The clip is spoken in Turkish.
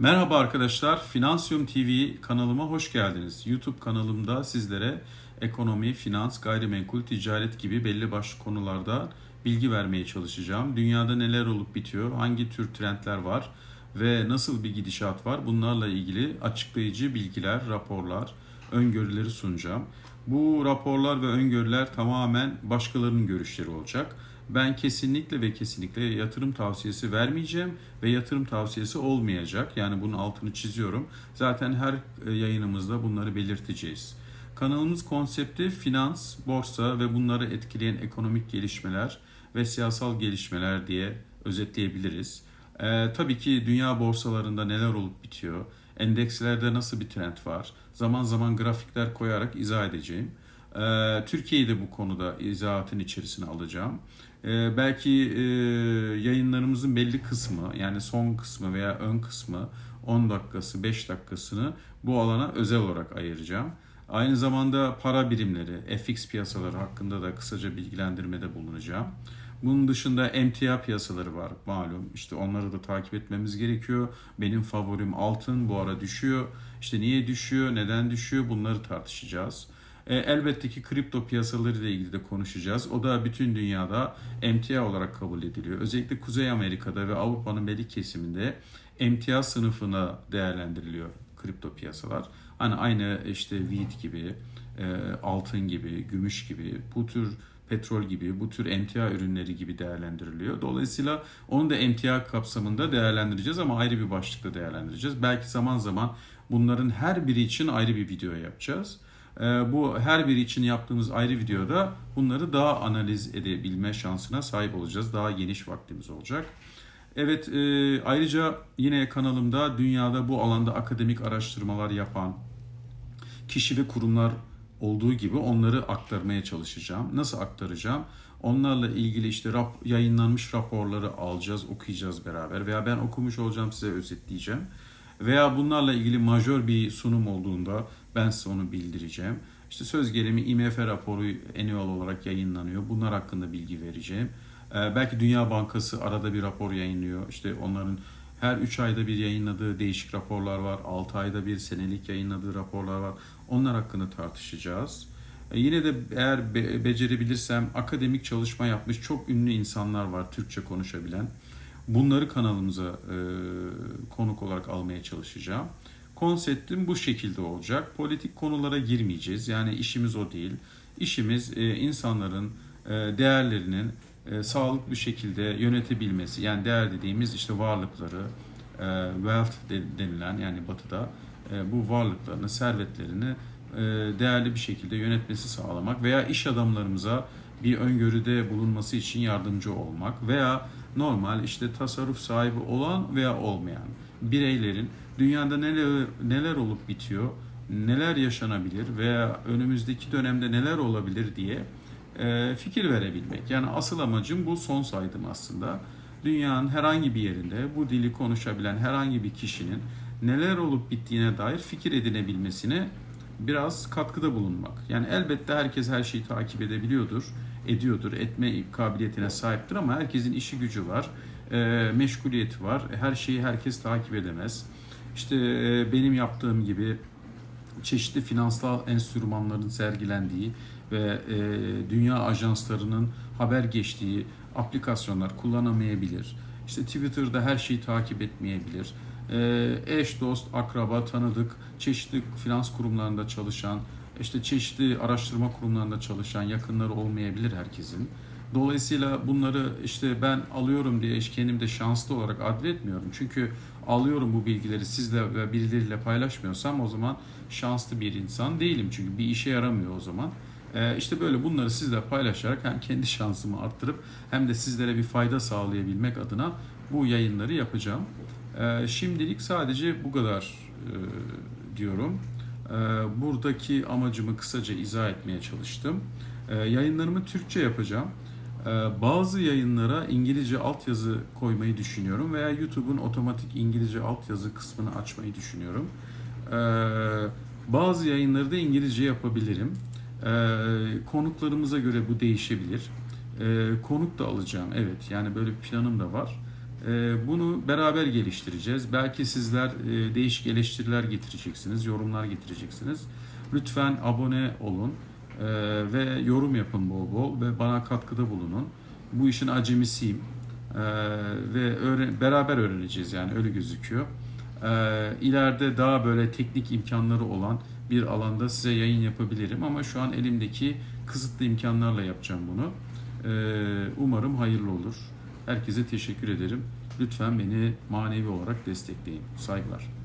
Merhaba arkadaşlar, Finansium TV kanalıma hoş geldiniz. YouTube kanalımda sizlere ekonomi, finans, gayrimenkul, ticaret gibi belli başlı konularda bilgi vermeye çalışacağım. Dünyada neler olup bitiyor, hangi tür trendler var ve nasıl bir gidişat var bunlarla ilgili açıklayıcı bilgiler, raporlar, öngörüleri sunacağım. Bu raporlar ve öngörüler tamamen başkalarının görüşleri olacak. Ben kesinlikle ve kesinlikle yatırım tavsiyesi vermeyeceğim ve yatırım tavsiyesi olmayacak. Yani bunun altını çiziyorum. Zaten her e, yayınımızda bunları belirteceğiz. Kanalımız konsepti finans, borsa ve bunları etkileyen ekonomik gelişmeler ve siyasal gelişmeler diye özetleyebiliriz. Ee, tabii ki dünya borsalarında neler olup bitiyor, endekslerde nasıl bir trend var, zaman zaman grafikler koyarak izah edeceğim. Ee, Türkiye'yi de bu konuda izahatın içerisine alacağım. Ee, belki e, yayınlarımızın belli kısmı yani son kısmı veya ön kısmı 10 dakikası 5 dakikasını bu alana özel olarak ayıracağım. Aynı zamanda para birimleri, FX piyasaları hakkında da kısaca bilgilendirmede bulunacağım. Bunun dışında emtia piyasaları var malum. İşte onları da takip etmemiz gerekiyor. Benim favorim altın bu ara düşüyor. İşte niye düşüyor, neden düşüyor bunları tartışacağız. E, elbette ki kripto piyasaları ile ilgili de konuşacağız. O da bütün dünyada emtia olarak kabul ediliyor. Özellikle Kuzey Amerika'da ve Avrupa'nın belli kesiminde emtia sınıfına değerlendiriliyor kripto piyasalar. Hani aynı işte wheat gibi, e, altın gibi, gümüş gibi bu tür petrol gibi, bu tür emtia ürünleri gibi değerlendiriliyor. Dolayısıyla onu da emtia kapsamında değerlendireceğiz ama ayrı bir başlıkta değerlendireceğiz. Belki zaman zaman bunların her biri için ayrı bir video yapacağız. Ee, bu her biri için yaptığımız ayrı videoda bunları daha analiz edebilme şansına sahip olacağız. Daha geniş vaktimiz olacak. Evet e, ayrıca yine kanalımda dünyada bu alanda akademik araştırmalar yapan kişi ve kurumlar olduğu gibi onları aktarmaya çalışacağım. Nasıl aktaracağım? Onlarla ilgili işte rap, yayınlanmış raporları alacağız, okuyacağız beraber veya ben okumuş olacağım size özetleyeceğim. Veya bunlarla ilgili majör bir sunum olduğunda ben size onu bildireceğim. İşte söz gelimi IMF raporu annual olarak yayınlanıyor. Bunlar hakkında bilgi vereceğim. Ee, belki Dünya Bankası arada bir rapor yayınlıyor. İşte onların her 3 ayda bir yayınladığı değişik raporlar var. 6 ayda bir senelik yayınladığı raporlar var. Onlar hakkında tartışacağız. Ee, yine de eğer be- becerebilirsem akademik çalışma yapmış çok ünlü insanlar var Türkçe konuşabilen. Bunları kanalımıza e, konuk olarak almaya çalışacağım. Konseptim bu şekilde olacak. Politik konulara girmeyeceğiz. Yani işimiz o değil. İşimiz e, insanların e, değerlerinin e, sağlıklı bir şekilde yönetebilmesi. Yani değer dediğimiz işte varlıkları, e, wealth de, denilen yani batıda e, bu varlıklarını, servetlerini e, değerli bir şekilde yönetmesi sağlamak veya iş adamlarımıza bir öngörüde bulunması için yardımcı olmak veya normal işte tasarruf sahibi olan veya olmayan bireylerin dünyada neler neler olup bitiyor, neler yaşanabilir veya önümüzdeki dönemde neler olabilir diye e, fikir verebilmek. Yani asıl amacım bu son saydım aslında. Dünyanın herhangi bir yerinde bu dili konuşabilen herhangi bir kişinin neler olup bittiğine dair fikir edinebilmesine biraz katkıda bulunmak. Yani elbette herkes her şeyi takip edebiliyordur, ediyordur, etme kabiliyetine sahiptir ama herkesin işi gücü var, e, meşguliyeti var. Her şeyi herkes takip edemez. İşte e, benim yaptığım gibi çeşitli finansal enstrümanların sergilendiği ve e, dünya ajanslarının haber geçtiği aplikasyonlar kullanamayabilir. İşte Twitter'da her şeyi takip etmeyebilir. E, eş, dost, akraba, tanıdık, çeşitli finans kurumlarında çalışan, işte çeşitli araştırma kurumlarında çalışan yakınları olmayabilir herkesin. Dolayısıyla bunları işte ben alıyorum diye kendim de şanslı olarak adletmiyorum. Çünkü alıyorum bu bilgileri sizle ve birileriyle paylaşmıyorsam o zaman şanslı bir insan değilim. Çünkü bir işe yaramıyor o zaman. Ee, işte böyle bunları sizle paylaşarak hem kendi şansımı arttırıp hem de sizlere bir fayda sağlayabilmek adına bu yayınları yapacağım. Ee, şimdilik sadece bu kadar e, diyorum. Ee, buradaki amacımı kısaca izah etmeye çalıştım. Ee, yayınlarımı Türkçe yapacağım. Bazı yayınlara İngilizce altyazı koymayı düşünüyorum veya YouTube'un otomatik İngilizce altyazı kısmını açmayı düşünüyorum. Bazı yayınları da İngilizce yapabilirim. Konuklarımıza göre bu değişebilir. Konuk da alacağım evet yani böyle bir planım da var. Ee, Bunu beraber geliştireceğiz. Belki sizler e, değişik eleştiriler getireceksiniz, yorumlar getireceksiniz. Lütfen abone olun e, ve yorum yapın bol bol ve bana katkıda bulunun. Bu işin acemisiyim Ee, ve beraber öğreneceğiz yani öyle gözüküyor. İleride daha böyle teknik imkanları olan bir alanda size yayın yapabilirim ama şu an elimdeki kısıtlı imkanlarla yapacağım bunu. Umarım hayırlı olur. Herkese teşekkür ederim. Lütfen beni manevi olarak destekleyin. Saygılar.